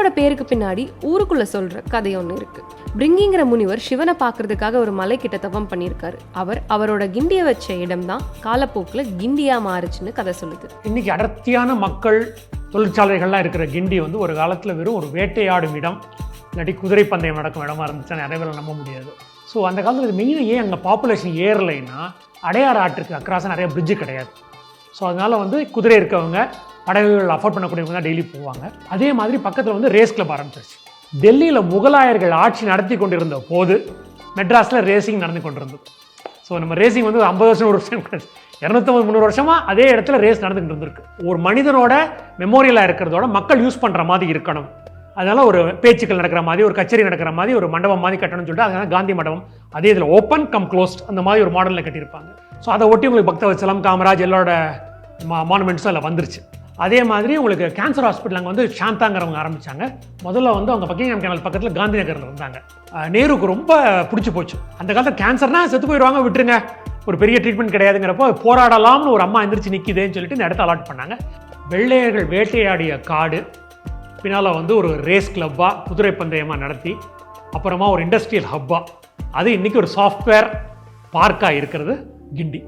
கிண்டியோட பேருக்கு பின்னாடி ஊருக்குள்ள சொல்ற கதை ஒன்று இருக்கு. பிரிங்கிங்கிற முனிவர் சிவனை பார்க்கறதுக்காக ஒரு மலை கிட்ட தவம் பண்ணியிருக்காரு. அவர் அவரோட கிண்டியை வச்ச இடம் தான் காலப்போக்கில் கிண்டியா மாறுச்சுன்னு கதை சொல்லுது. இன்னைக்கு அடர்த்தியான மக்கள் தொழிற்சாலைகள்லாம் இருக்கிற கிண்டி வந்து ஒரு காலத்தில் வெறும் ஒரு வேட்டையாடும் இடம் இல்லாட்டி குதிரை பந்தயம் நடக்கும் இடமா இருந்துச்சுன்னா நிறைய பேர் நம்ப முடியாது. ஸோ அந்த காலத்தில் மெயினாக ஏன் அங்கே பாப்புலேஷன் ஏறலைன்னா அடையாறு ஆற்றுக்கு அக்ராஸாக நிறைய பிரிட்ஜு கிடையாது. ஸோ அதனால் வந்து குதிரை இருக்கவங்க படகுகள் அஃபோர்ட் பண்ணக்கூடியவங்க தான் டெய்லி போவாங்க. அதே மாதிரி பக்கத்தில் வந்து ரேஸ் கிளப் ஆரம்பிச்சிருச்சு. டெல்லியில் முகலாயர்கள் ஆட்சி நடத்தி கொண்டிருந்த போது மெட்ராஸில் ரேசிங் நடந்து கொண்டிருந்தது. ஸோ நம்ம ரேசிங் வந்து ஐம்பது வருஷம் ஒரு வருஷம் கிடையாது. இரநூத்தம்பது முந்நூறு வருஷமாக அதே இடத்துல ரேஸ் நடந்துகிட்டு இருந்திருக்கு. ஒரு மனிதனோட மெமோரியலாக இருக்கிறதோட மக்கள் யூஸ் பண்ணுற மாதிரி இருக்கணும். அதனால் ஒரு பேச்சுக்கள் நடக்கிற மாதிரி ஒரு கச்சேரி நடக்கிற மாதிரி ஒரு மண்டபம் மாதிரி கட்டணும்னு சொல்லிட்டு அதனால் காந்தி மண்டபம். அதே இதில் ஓப்பன் கம் க்ளோஸ்ட் அந்த மாதிரி ஒரு மாடலில் கட்டியிருப்பாங்க. ஸோ அதை ஒட்டி உங்களுக்கு பக்தவச்சலம் காமராஜ் எல்லாரோட மானுமெண்ட்ஸும் அதில் வந்துருச்சு. அதே மாதிரி உங்களுக்கு கேன்சர் ஹாஸ்பிட்டல் அங்கே வந்து சாந்தாங்கிறவங்க ஆரம்பிச்சாங்க. முதல்ல வந்து அவங்க பக்கிங்ஹாம் கேனல் பக்கத்தில் காந்தி நகரில் இருந்தாங்க நேருக்கு ரொம்ப பிடிச்சி போச்சு. அந்த காலத்தில் கேன்சர்னால் செத்து போயிடுவாங்க விட்டுருங்க. ஒரு பெரிய ட்ரீட்மெண்ட் கிடையாதுங்கிறப்போ போராடலாம்னு ஒரு அம்மா எந்திரிச்சு நிற்கிதுன்னு சொல்லிட்டு இந்த இடத்த அலாட் பண்ணாங்க. வெள்ளையர்கள் வேட்டையாடிய காடு பின்னால் வந்து ஒரு ரேஸ் கிளப்பாக குதிரை பந்தயமாக நடத்தி அப்புறமா ஒரு இண்டஸ்ட்ரியல் ஹப்பாக அது இன்றைக்கி ஒரு சாஃப்ட்வேர் பார்க்காக இருக்கிறது கிண்டி.